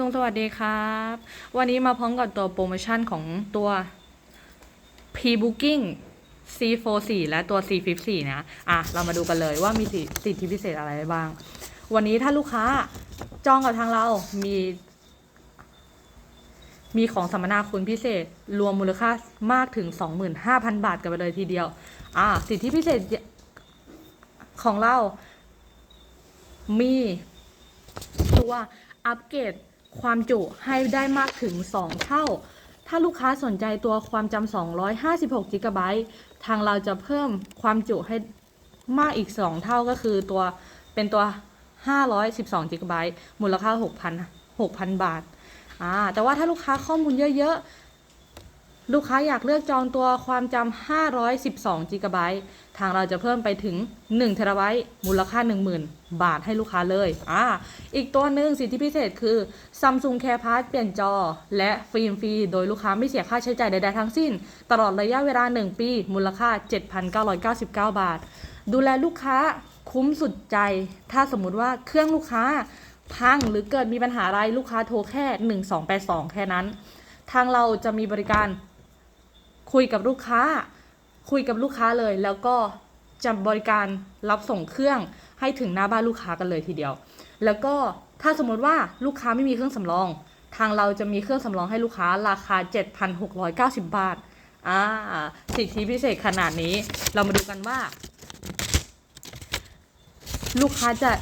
ทงสวัสดีครับ วันนี้มาพร้อมกับตัวโปรโมชั่นของตัว P-Booking C44 และตัว C54 นะ อะ เรามาดูกันเลยว่ามีสิสิทธิพิเศษอะไรบ้าง วันนี้ถ้าลูกค้าจองกับทางเรา มี มีของสัมมนาคุณพิเศษ รวมมูลค่ามากถึง 25,000 บาทกันไปเลยทีเดียว อะ สิทธิพิเศษของเรา มีตัวอัปเกรด ความจุให้ได้มากถึง 2 เท่า ถ้าลูกค้าสนใจตัวความจำ256 g b ทางเราจะเพิ่มความจุให้มากอีก 2 เท่าก็คือตัวเป็นตัว 512 g b มูลค่า 6,000 6,000 บาท อ่า แต่ว่าถ้าลูกค้าข้อมูลเยอะ ๆ ลูกค้าอยากเลือกจองตัวความจำ512 g b ทางเราจะเพิ่มไปถึง1 t b มูลค่า 10,000 บาทให้ลูกค้าเลยอ่าอีกตัวหนึ่งสิทธิพิเศษคือ Samsung Care Pass เปลี่ยนจอ และฟิล์มฟรี โดยลูกค้าไม่เสียค่าใช้จ่ายใดๆทั้งสิ้น ตลอดระยะเวลา 1 ปี มูลค่า 7,999 บาท ดูแลลูกค้าคุ้มสุดใจ ถ้าสมมุติว่าเครื่องลูกค้าพังหรือเกิดมีปัญหาอะไรลูกค้าโทรแค่ 1282 แค่นั้น ทางเราจะมีบริการ คุยกับลูกค้า คุยกับลูกค้าเลย แล้วก็จะบริการรับส่งเครื่องให้ถึงหน้าบ้านลูกค้ากันเลยทีเดียว แล้วก็ถ้าสมมติว่าลูกค้าไม่มีเครื่องสำรอง ทางเราจะมีเครื่องสำรองให้ลูกค้าราคา 7,690 บาทอ่าสิทธิพิเศษขนาดนี้ เรามาดูกันว่า ลูกค้าจะ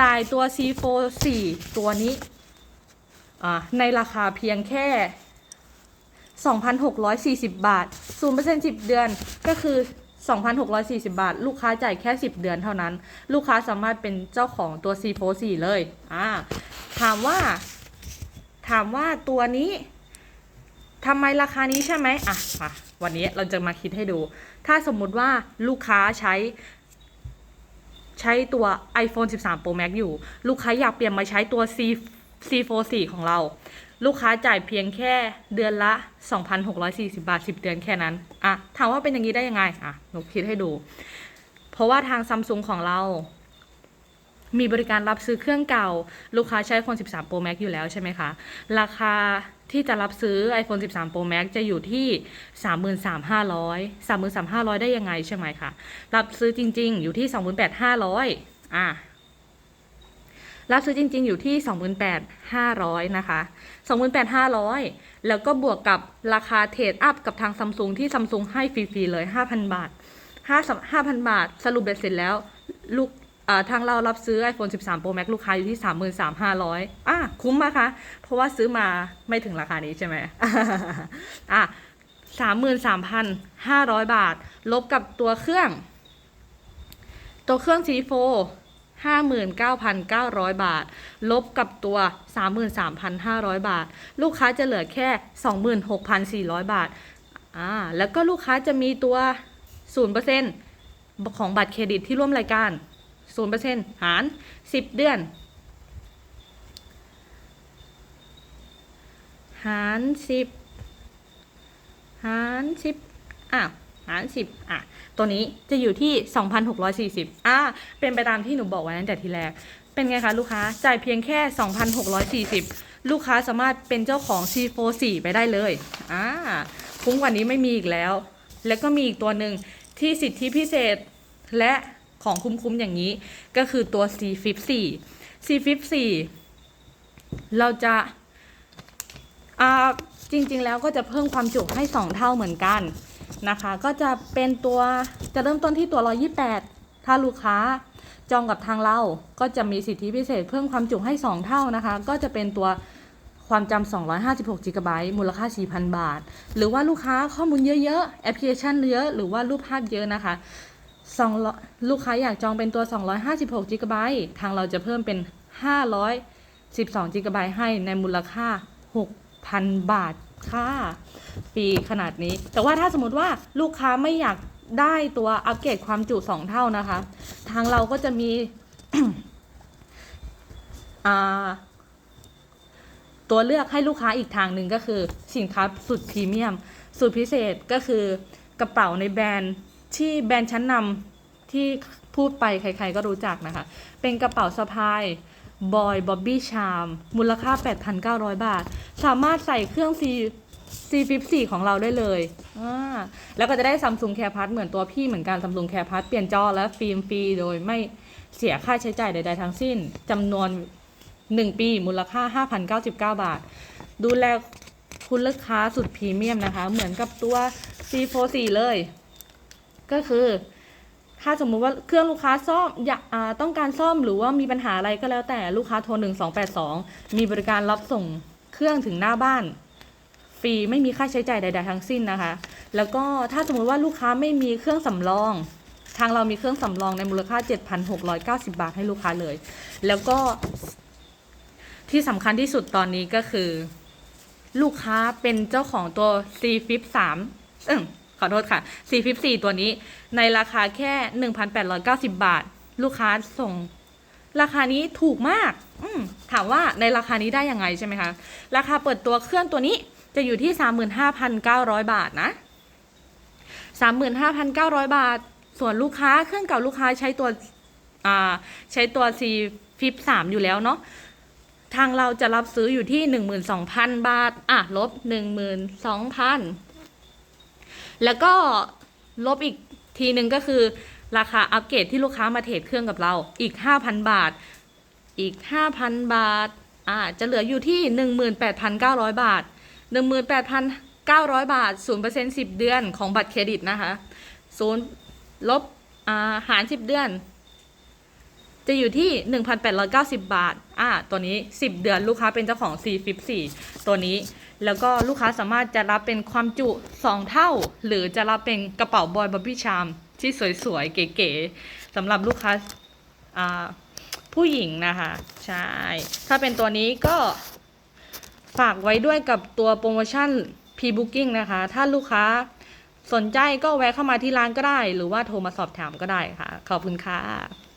จ่ายตัว C4 4 ตัวนี้อ่าในราคาเพียงแค่ 2,640 บาท 0% 10 เดือนก็คือ 2,640 บาท ลูกค้าจ่ายแค่ 10 เดือนเท่านั้น ลูกค้าสามารถเป็นเจ้าของตัว C44 เลย อ่า ถามว่า ถามว่าตัวนี้ทำไมราคานี้ใช่ไหมอะมาวันนี้เราจะมาคิดให้ดู ถ้าสมมุติว่าลูกค้าใช้ ใช้ตัว iPhone 13 Pro Max อยู่ ลูกค้าอยากเปลี่ยนมาใช้ตัว C C44 ของเรา ลูกค้าจ่ายเพียงแค่เดือนละ 2,640 บาท 10 เดือนแค่นั้นอะถามว่าเป็นอย่างนี้ได้ยังไงอะหนูคิดให้ดู เพราะว่าทางซัมซุงของเรา มีบริการรับซื้อเครื่องเก่า ลูกค้าใช้ iPhone 13 Pro Max อยู่แล้วใช่ไหมคะ ราคาที่จะรับซื้อ iPhone 13 Pro Max จะอยู่ที่ 33,500 33,500 ได้ยังไงใช่ไหมคะ รับซื้อจริง ๆ อยู่ที่ 28,500อะ รับซื้อจริง ๆ อยู่ที่ 28,500 นะคะ 28,500 แล้วก็บวกกับราคาเทรดอัพกับทางซัมซุงที่ซัมซุงให้ฟรีๆเลย 5,000 บาท 5 5,000 บาท สรุปเบ็ดเสร็จแล้วลูกทางเรารับซื้อ iPhone 13 Pro Max ลูกค้าอยู่ที่ 33,500อะคุ้มมากคะ เพราะว่าซื้อมาไม่ถึงราคานี้ใช่ไหมอะ33,500 บาท ลบกับตัวเครื่อง ตัวเครื่อง C4 59,900 บาท ลบกับตัว 33,500 บาท ลูกค้าจะเหลือแค่ 26,400 บาทอ่าแล้วก็ลูกค้าจะมีตัว 0%ของบัตรเครดิตที่ร่วมรายการ 0%หาร 10 เดือน หาร 10 หาร 10อะ หาร10อะ ตัวนี้จะอยู่ที่ 2,640อ่าเป็นไปตามที่หนูบอกไว้ตั้งแต่ทีแรก เป็นไงคะลูกค้า จ่ายเพียงแค่ 2,640 ลูกค้าสามารถเป็นเจ้าของ C44 ไปได้เลยอ่าคุ้มกว่านี้ไม่มีอีกแล้ว แล้วก็มีอีกตัวหนึ่งที่สิทธิพิเศษและของคุ้มๆอย่างนี้ ก็คือตัว C54 C54 เราจะอ่าจริงๆแล้วก็จะเพิ่มความจุให้ 2 เท่าเหมือนกัน นะคะ ก็จะเป็นตัวจะเริ่มต้นที่ตัว 128 ถ้าลูกค้าจองกับทางเราก็จะมีสิทธิพิเศษเพิ่มความจุให้ 2 เท่านะคะ ก็จะเป็นตัวความจำ256 g b มูลค่า 4,000 บาท หรือว่าลูกค้าข้อมูลเยอะๆ แอปพลิเคชันเยอะ หรือว่ารูปภาพเยอะนะคะสองลูกค้าอยากจองเป็นตัว 256 g b ทางเราจะเพิ่มเป็น 512 g b ให้ในมูลค่า 6 6,000บาทค่ะปีขนาดนี้ แต่ว่าถ้าสมมติว่าลูกค้าไม่อยากได้ตัวอัปเกรดความจุ2เท่านะคะ ทางเราก็จะมีตัวเลือกให้ลูกค้าอีกทางหนึ่งก็คือ สินค้าสุดพรีเมียม สุดพิเศษก็คือกระเป๋าในแบรนด์ที่แบรนด์ชั้นนำที่พูดไปใครๆก็รู้จักนะคะ เป็นกระเป๋าสะพาย บอยบ๊อบบี้ชามมูลค่า 8,900 บาท สามารถใส่เครื่อง C C54 ของเราได้เลยอ่าแล้วก็จะได้ Samsung Care Pass เหมือนตัวพี่เหมือนกัน Samsung Care Pass เปลี่ยนจอและฟิล์มฟรีโดยไม่เสียค่าใช้จ่ายใด ๆ ทั้งสิ้นจำนวน 1 ปีมูลค่า 5,099 บาท ดูแลคุณลูกค้าสุดพรีเมียมนะคะ เหมือนกับตัว C44 เลย ก็คือ ถ้าสมมุติว่าเครื่องลูกค้าซ่อมอยากต้องการซ่อมหรือว่ามีปัญหาอะไรก็แล้วแต่ลูกค้าโทร 1282 มีบริการรับส่งเครื่องถึงหน้าบ้าน ฟรีไม่มีค่าใช้จ่ายใด ๆ ทั้งสิ้นนะคะ แล้วก็ถ้าสมมุติว่าลูกค้าไม่มีเครื่องสำรอง ทางเรามีเครื่องสำรองในมูลค่า 7,690 บาทให้ลูกค้าเลย แล้วก็ที่สำคัญที่สุดตอนนี้ก็คือ ลูกค้าเป็นเจ้าของตัว C Flip 3เอ ขอโทษค่ะ C Flip 4ตัวนี้ในราคาแค่ 1,890 บาท ลูกค้าส่ง ราคานี้ถูกมากอืมถามว่าในราคานี้ได้ยังไงใช่ไหมคะ ราคาเปิดตัวเครื่องตัวนี้จะอยู่ที่ 35,900 บาทนะ 35,900 บาท ส่วนลูกค้าเครื่องเก่าลูกค้าใช้ตัวใช้ตัว C Flip 3อยู่แล้วเนาะทางเราจะรับซื้ออยู่ที่ 12,000 บาท อะ ลบ 12,000 แล้วก็ลบอีกทีหนึ่งก็คือ ราคาอัปเกรดที่ลูกค้ามาเทรดเครื่องกับเราอีก 5,000 บาท อีก 5,000 บาทอ่าจะเหลืออยู่ที่ 18,900 บาท 18,900 บาท 0% 10 เดือนของบัตรเครดิตนะคะ0ลบอ่าหาร 10 เดือน จะอยู่ที่ 1,890 บาทอ่าตัวนี้ 10 เดือนลูกค้าเป็นเจ้าของ C Flip 4ตัวนี้ แล้วก็ลูกค้าสามารถจะรับเป็นความจุ 2 เท่า หรือจะรับเป็นกระเป๋าบอยบับบี้ชามที่สวยๆ เก๋ๆสำหรับลูกค้าผู้หญิงนะคะ ใช่ ถ้าเป็นตัวนี้ก็ฝากไว้ด้วยกับตัวโปรโมชั่น P-Booking นะคะ ถ้าลูกค้าสนใจก็แวะเข้ามาที่ร้านก็ได้ หรือว่าโทรมาสอบถามก็ได้ค่ะ ขอบคุณค่ะ